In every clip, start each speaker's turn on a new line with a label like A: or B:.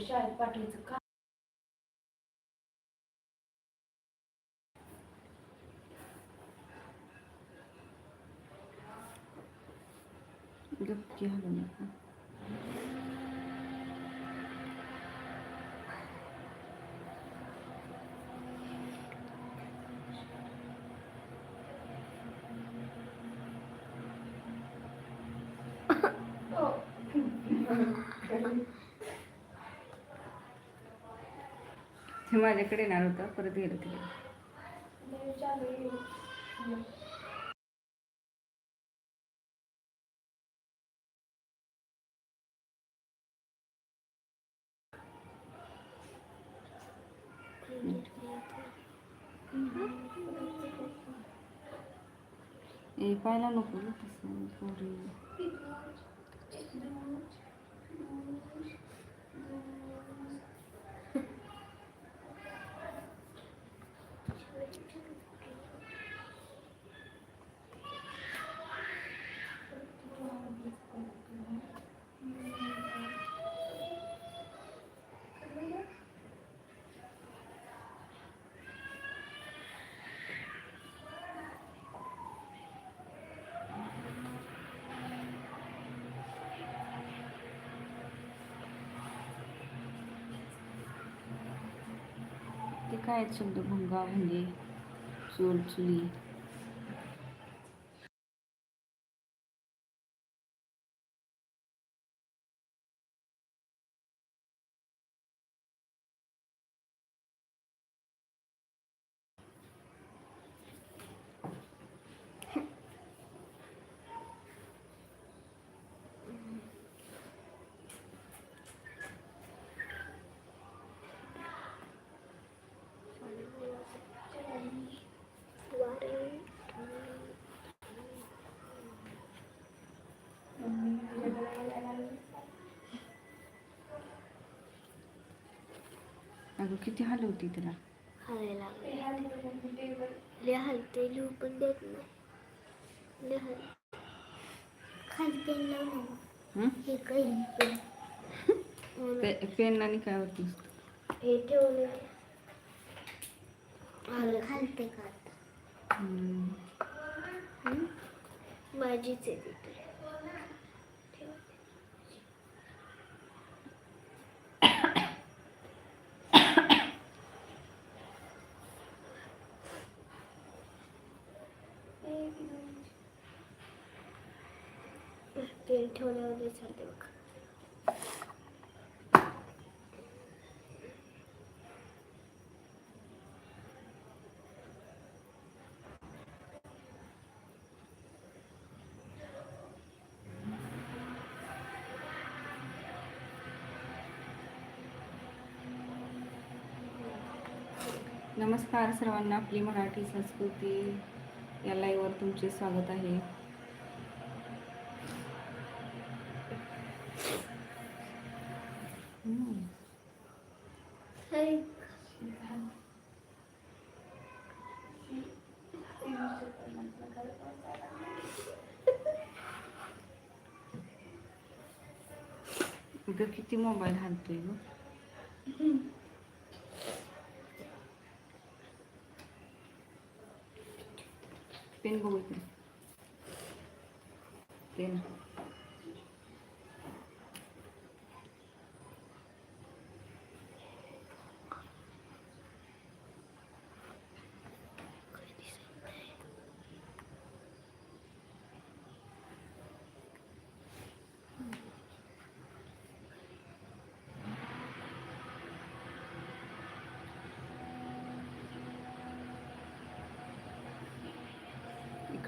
A: शाळेत पाठवायचं का
B: गपकी हलू नका ते माझ्याकडे येणार होता परत गेलं तिकडे
A: पाहायला नको आहे.
B: ए पाहायला नको काय आहेत शब्द भुंगा भुंगे म्हणजे चोल चुली? किती हलवती तिला?
C: हलायला हलते लिहू पण देत नाही. खाली पेन लावून
B: हं?
C: हे काही पेन?
B: आणि काय होती
C: हे ठेवले खालते का? माझीच आहे तिथे पेन ठेवल्यावर चालते बघ.
B: नमस्कार सर्वांना आपली मराठी संस्कृती या लाईव्हवर तुमचे स्वागत आहे. মোবাইল হাত ধুইব পেন বই পেন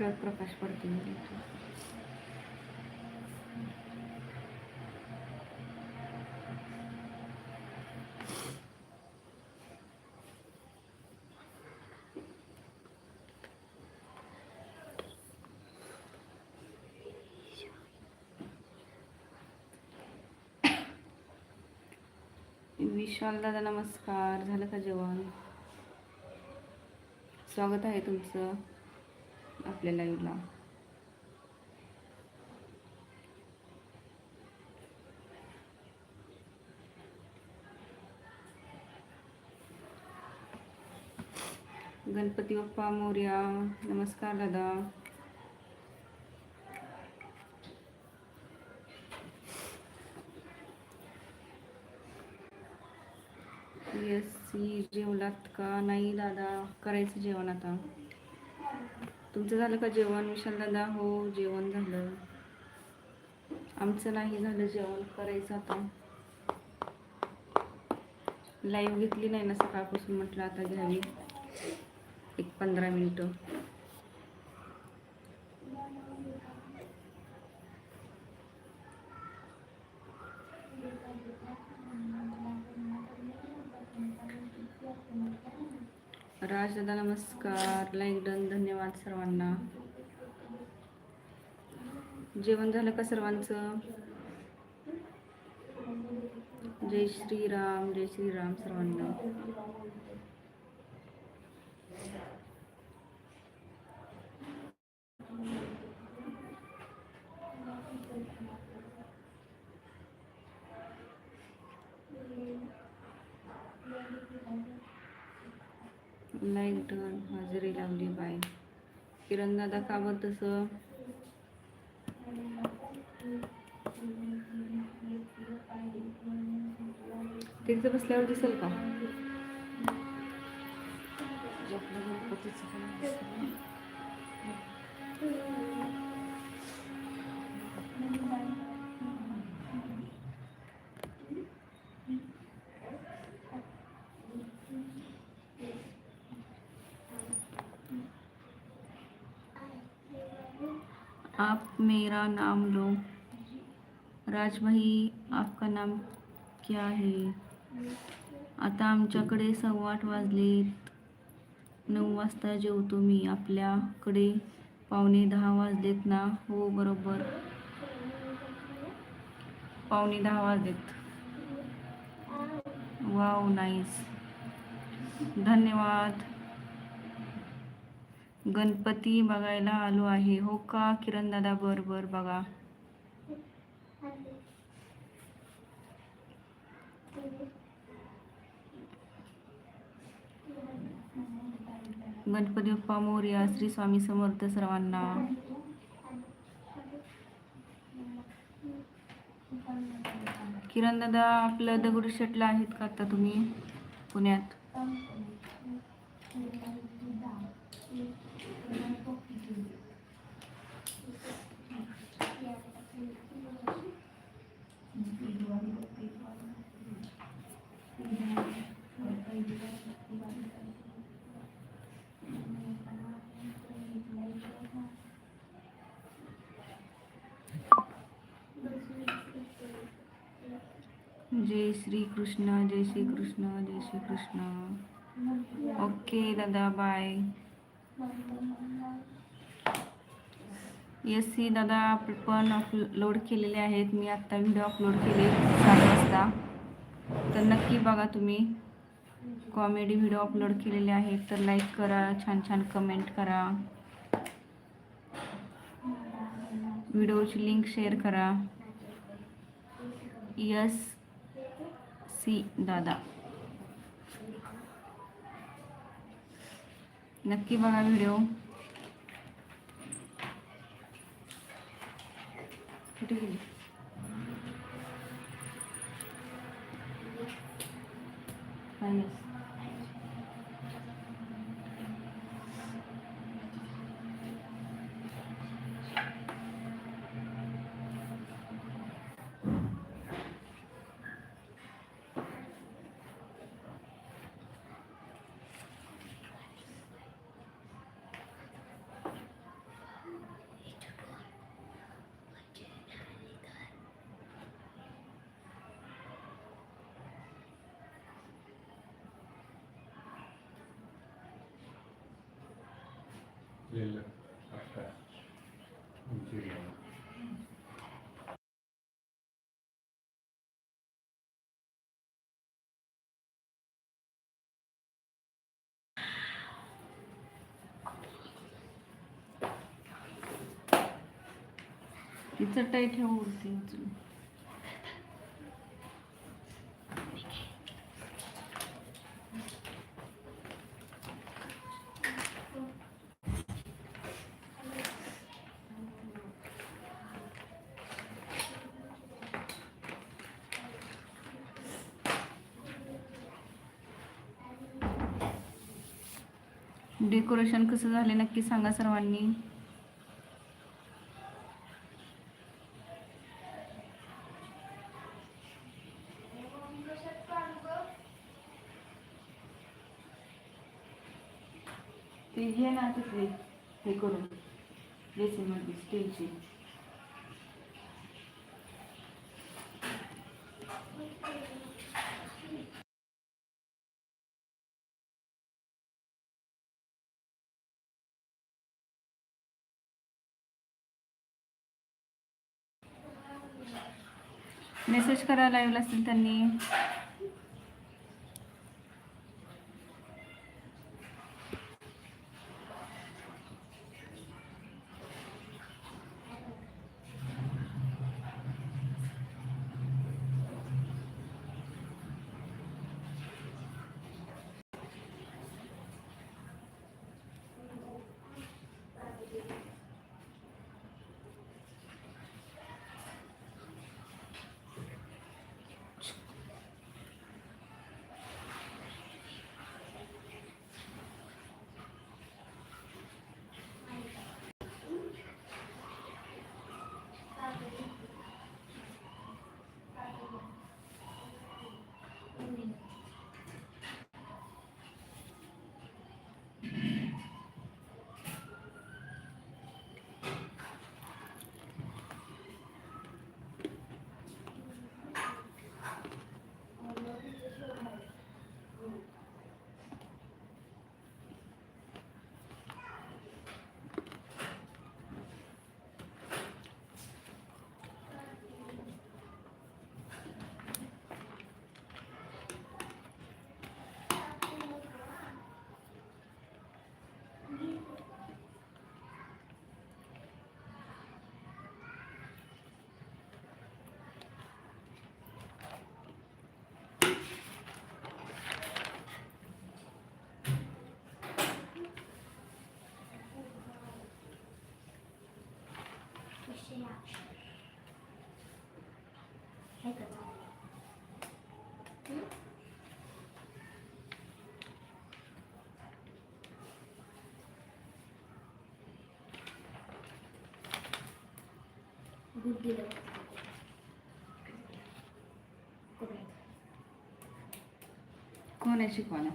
B: सगळ्यात प्रकाश पडतो विशाल दादा नमस्कार. झालं का जेवण? स्वागत आहे तुमचं. आपल्याला लाईव्हला गणपती बाप्पा मोर्या नमस्कार दादा. येस सी जेवलात का? नाही दादा करायचं जेवण आता. तुमचं झालं का जेवण विशाल दादा हो जेवण झालं. आमचं नाही झालं जेवण करायचं आता. लाईव्ह घेतली नाही ना सकाळपासून म्हटलं आता घ्यावी. एक पंधरा मिनटं. राज दादा नमस्कार. लाईक डन धन्यवाद सर्वांना. जेवण झालं का सर्वांचं? जय श्रीराम जय श्रीराम सर्वांना. पुन्हा एक डन हजेरी लावली बाय किरण दादा का बरं तसं? तिथे बसल्यावर दिसेल का? आप मेरा नाम लो। राज भाई आपका नाम क्या है? आता आमच्याकडे सव्वा आठ वाजलेत. नऊ वाजता जेवतो मी. आपल्याकडे पावणे दहा वाजलेत ना? हो बरोबर. पावणे दहा वाजलेत. वाव नाईस धन्यवाद. गणपती बघायला आलो आहे. हो का? किरण दादा बर बर बघा. गणपती बाप्पा मोर्या श्री स्वामी समर्थ सर्वांना. किरण दादा आपलं दगडूशेठला आहेत का आता तुम्ही? पुण्यात. श्री कृष्ण जय श्री कृष्ण जय श्री कृष्ण ओके दादा बाय एस सी दादा पण अपलोड केलेले आहेत. मी आत्ता व्हिडिओ अपलोड केले सात वाजता. तर नक्की बघा तुम्ही. कॉमेडी व्हिडिओ अपलोड केलेले आहेत. तर लाईक करा छान छान कमेंट करा. व्हिडिओची लिंक शेअर करा. यस सी दादा. नक्की बघा व्हिडिओ कुठे गेली? ഇല്ല
D: ശരിയാണ് It's a
B: tight hole, seems to me. Decoration कसं झाले नक्की सांगा सर्वांनी. ते घे ना तिथे हे करून. बेसिनमध्ये स्टीलची. मेसेज करायला लावला असेल त्यांनी.
C: गुड्डी
B: कोण आहे शिकवायला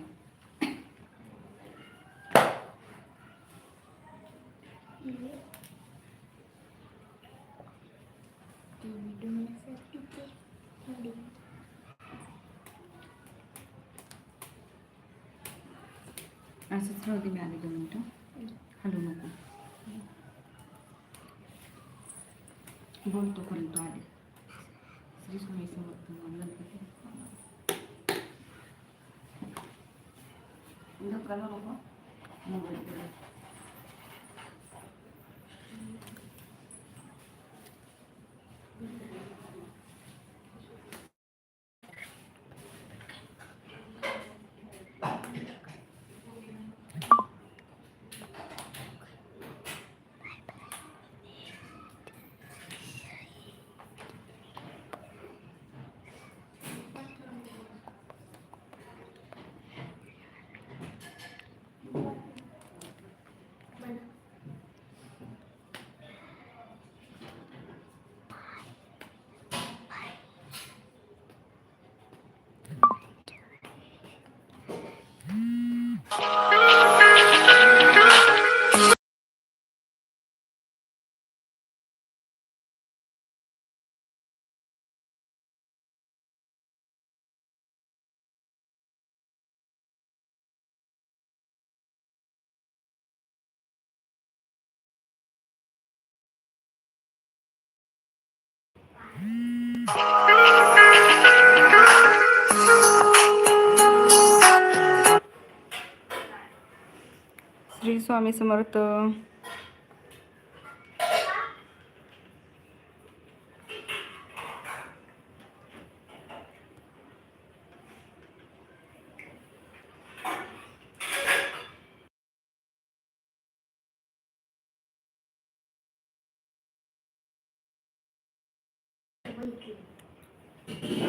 B: असंच राहू दे मी आले दोन मिनटं हलू नको बोलतो पर्यंत आले श्री स्वामी समर्थ गणपती धक्का लावू नको mobile
A: Swami Samarth Thank you.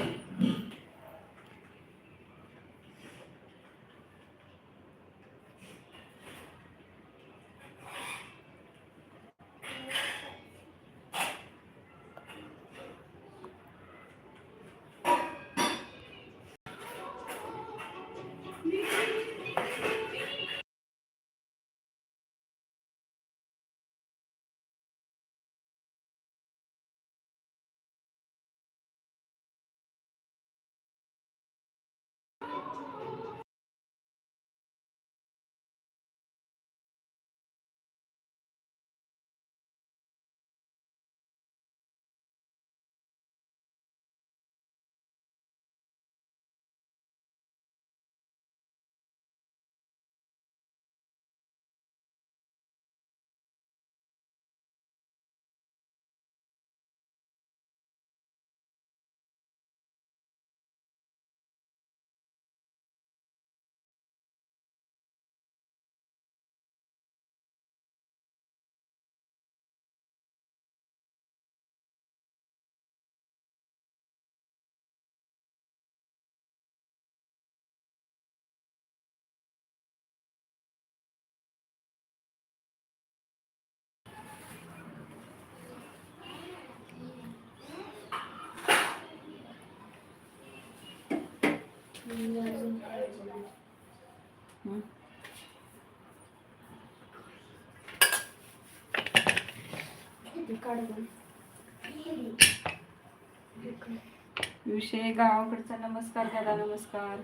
B: विषय गावाकडचा नमस्कार दादा नमस्कार.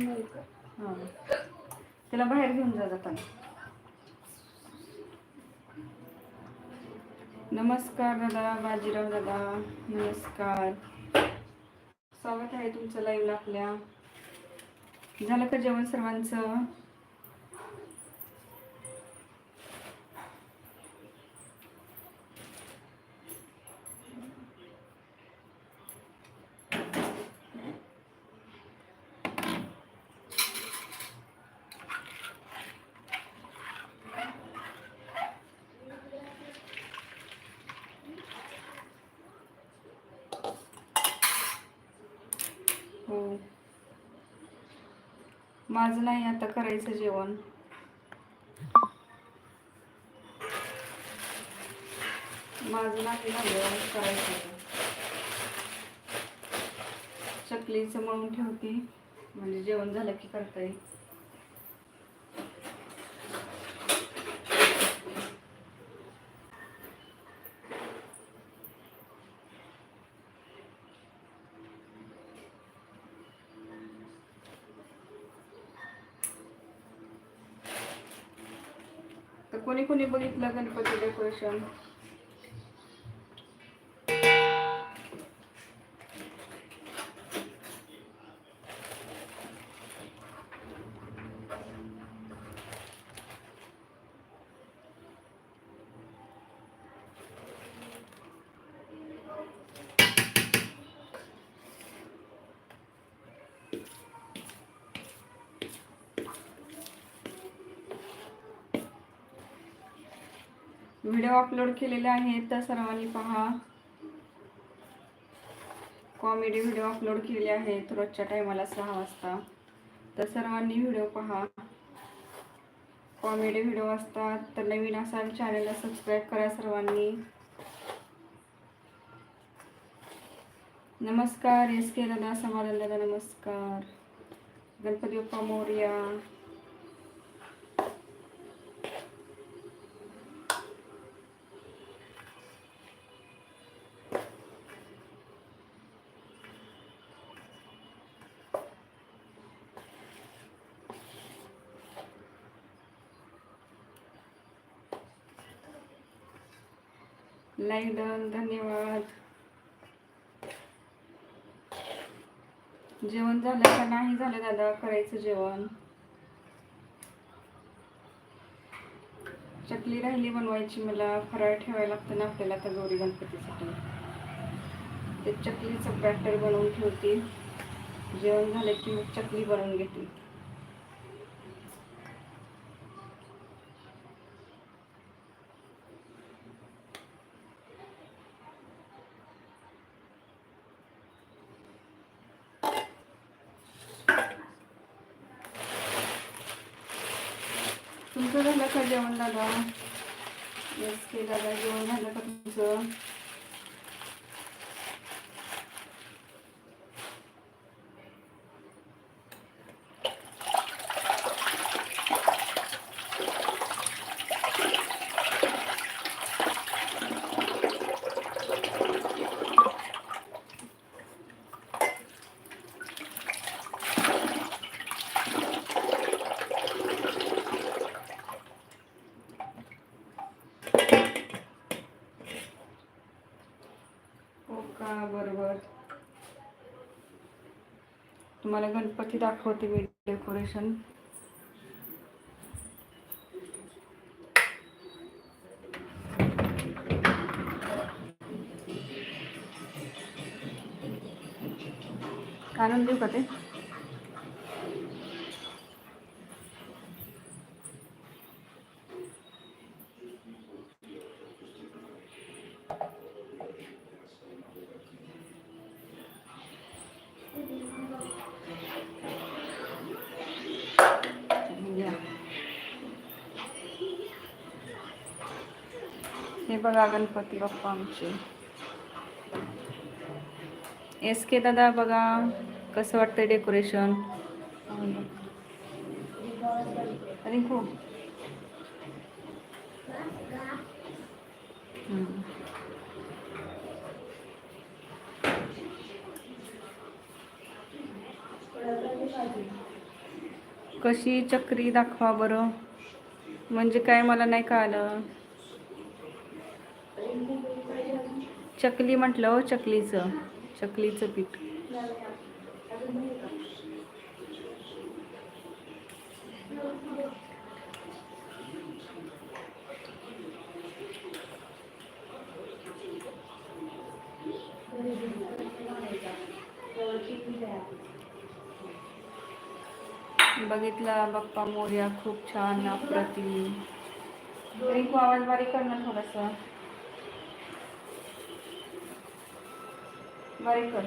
B: तू
A: का?
B: त्याला बाहेर घेऊन जा जाताना नमस्कार दादा बाजीराव दादा. नमस्कार. स्वागत आहे तुमचं लाईव्हला आपल्या. झालं का जेवण सर्वांचं हो माझं नाही करायचं जेवण. माझं नाही झालं करायचं. चकलीचं मळून ठेवते. म्हणजे जेवण झालं की करता. येईल तर कोणी कोणी बघितलं गणपती डेकोरेशन व्हिडिओ अपलोड केलेले आहेत तर सर्वांनी पहा. कॉमेडी व्हिडिओ अपलोड केलेले आहेत रोजच्या टायमाला सहा वाजता. तर सर्वांनी व्हिडिओ पहा. कॉमेडी व्हिडिओ असतात तर नवीन असाल चॅनलला सबस्क्राईब करा सर्वांनी. नमस्कार एस के दादा समाधान दादा नमस्कार. गणपती बाप्पा मोर्या. लाईक डन धन्यवाद. जेवण झालं का? नाही झालं दादा करायचं जेवण. चकली राहिली बनवायची मला फराळ ठेवायला लागतं ना आपल्याला आता गौरी गणपतीसाठी. ते चकलीचं बॅटर बनवून ठेवते. जेवण झालं की मग चकली बनवून घेते तुमचं झालं का जेवण दादा येस के दादा जेवण झालं का तुमचं तुम्हाला गणपती दाखवते मी डेकोरेशन आणून देऊ का ते या. हे बघा गणपती बाप्पा आमचे. एस के दादा बघा कसं वाटतंय डेकोरेशन रिंकू कशी चक्री दाखवा बरं. म्हणजे काय मला नाही कळलं. चकली म्हटलं हो चकलीचं. चकलीचं पीठ. बघितला बाप्पा मोर्या खूप छान अप्रतिम. रिंकू आवाज बारीक करणार ना बारीक कर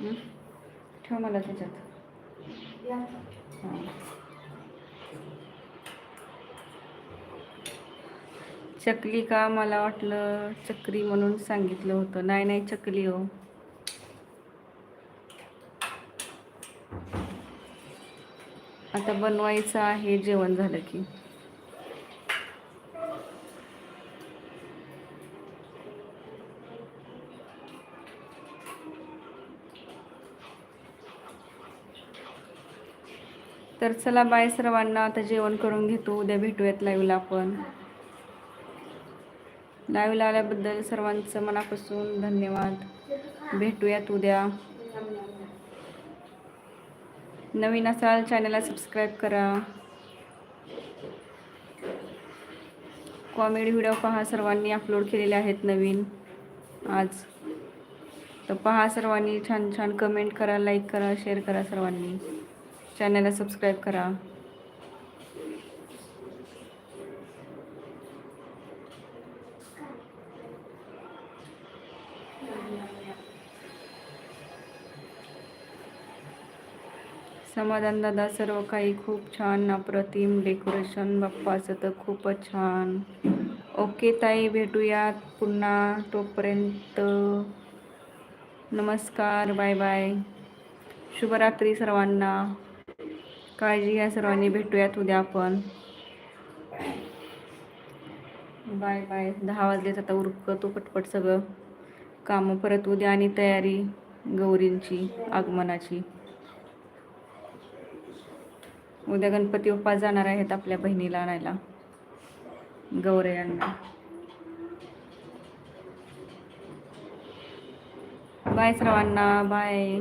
B: हं? ठेव मला त्याच्यात
A: या
B: हां. चकली का मला वाटलं चक्री म्हणून सांगितलं होतं. नाही नाही चकली हो. आता बनवायचं आहे जेवण झालं की. तर चला बाय सर्वांना आता जेवण करून घेतो. उद्या भेटूयात लाईव्हला आपण. लाईव्हला आल्याबद्दल सर्वांचं मनापासून धन्यवाद. भेटूयात उद्या. नवीन असाल चॅनलला सबस्क्राईब करा. कॉमेडी व्हिडिओ पहा सर्वांनी अपलोड केलेले आहेत नवीन. आज. तर पहा सर्वांनी छान छान कमेंट करा लाईक करा शेअर करा सर्वांनी. चॅनलला सबस्क्राईब करा. समाधान दादा सर्व काही खूप छान. अप्रतिम डेकोरेशन बाप्पाचं तर खूपच छान. ओके ताई भेटूयात पुन्हा तोपर्यंत. नमस्कार बाय बाय शुभरात्री सर्वांना. काळजी घ्या सर्वांनी भेटूयात उद्या आपण. बाय बाय दहा वाजलेच आता उरकतो पटपट सगळं कामं परत उद्या आणि तयारी गौरींची आगमनाची. उद्या गणपती बाप्पा जाणार आहेत आपल्या बहिणीला आणायला. गौरयांना बाय सर्वांना बाय.